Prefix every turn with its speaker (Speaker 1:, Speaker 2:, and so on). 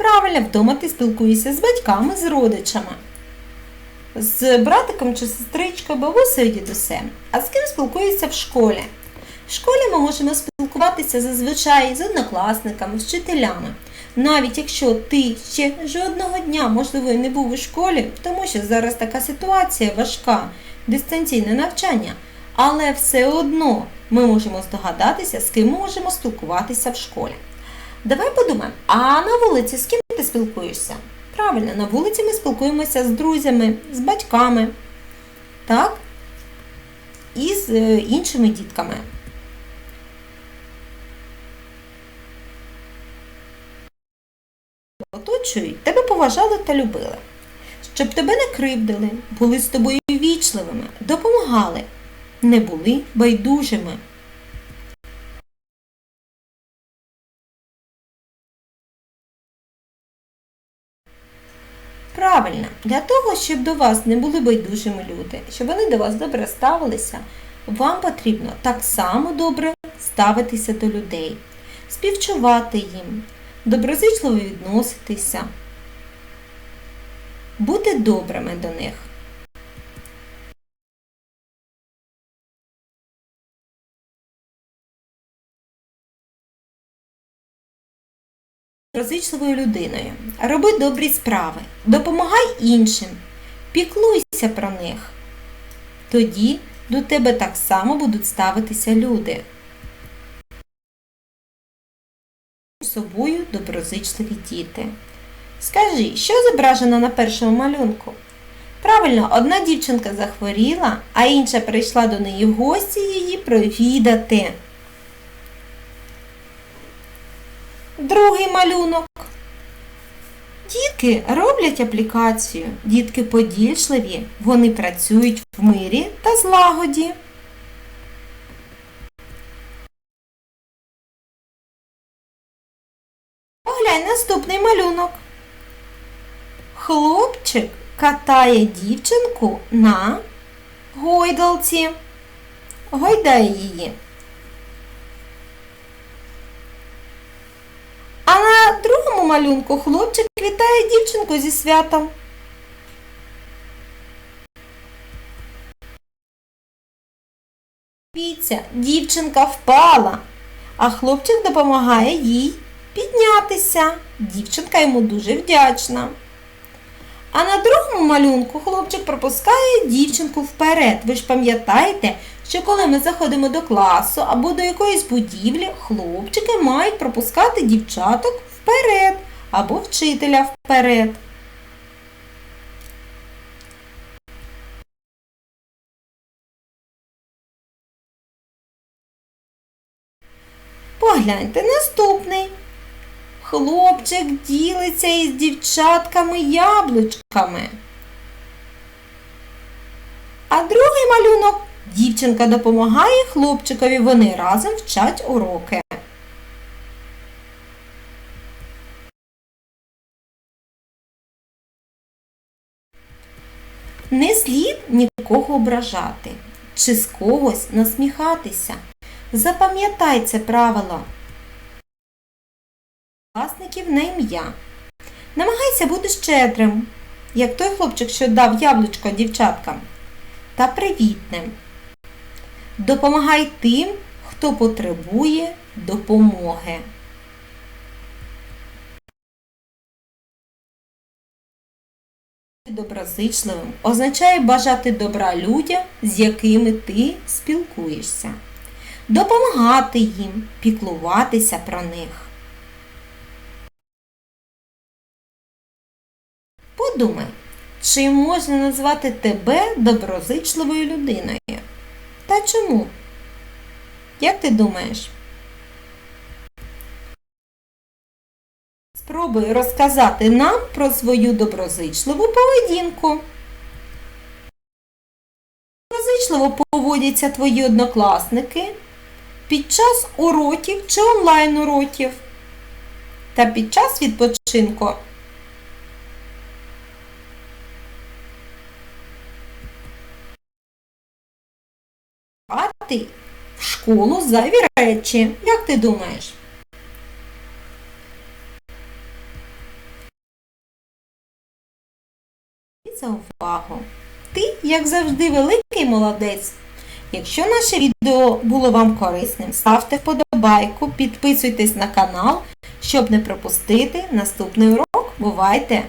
Speaker 1: Правильно, вдома ти спілкуєшся з батьками, з родичами, з братиком чи сестричкою, бабусею, дідусем. А з ким спілкуєшся в школі? В школі ми можемо спілкуватися зазвичай з однокласниками, з вчителями. Навіть якщо ти ще жодного дня, можливо, не був у школі, тому що зараз така ситуація важка, дистанційне навчання, але все одно ми можемо здогадатися, з ким можемо спілкуватися в школі. Давай подумаємо, а на вулиці з ким ти спілкуєшся? Правильно, на вулиці ми спілкуємося з друзями, з батьками, так? І з е, іншими дітками. Оточують, тебе поважали та любили. Щоб тебе не кривдили, були з тобою вічливими, допомагали, не були байдужими. Правильно, для того, щоб до вас не були байдужими люди, щоб вони до вас добре ставилися, вам потрібно так само добре ставитися до людей, співчувати їм, доброзичливо відноситися, бути добрими до них. Доброзичливою людиною. Роби добрі справи, допомагай іншим, піклуйся про них. Тоді до тебе так само будуть ставитися люди. Собою доброзичливі діти. Скажи, що зображено на першому малюнку? Правильно, одна дівчинка захворіла, а інша прийшла до неї в гості її провідати. Другий малюнок. Дітки роблять аплікацію. Дітки подільшливі, вони працюють в мирі та злагоді. Поглянь наступний малюнок. Хлопчик катає дівчинку на гойдалці. Гойдає її. А на другому малюнку хлопчик вітає дівчинку зі святом. Дивіться, дівчинка впала, а хлопчик допомагає їй піднятися. Дівчинка йому дуже вдячна. А на другому малюнку хлопчик пропускає дівчинку вперед. Ви ж пам'ятаєте, що коли ми заходимо до класу або до якоїсь будівлі, хлопчики мають пропускати дівчаток вперед або вчителя вперед. Погляньте наступний. Хлопчик ділиться із дівчатками яблучками. А другий малюнок дівчинка допомагає хлопчикові, вони разом вчать уроки. Не слід нікого ображати чи з когось насміхатися. Запам'ятай це правило. Власників на ім'я. Намагайся бути щедрим, як той хлопчик, що дав яблучко дівчаткам, та привітним. Допомагай тим, хто потребує допомоги. Доброзичливим означає бажати добра людям, з якими ти спілкуєшся, допомагати їм, піклуватися про них. Подумай, чи можна назвати тебе доброзичливою людиною? Чому? Як ти думаєш? Спробуй розказати нам про свою доброзичливу поведінку. Доброзичливо поводяться твої однокласники під час уроків чи онлайн уроків та під час відпочинку. брати в школу зайві речі. Як ти думаєш? За увагу! Ти, як завжди, великий молодець. Якщо наше відео було вам корисним, ставте вподобайку, підписуйтесь на канал, щоб не пропустити наступний урок. Бувайте!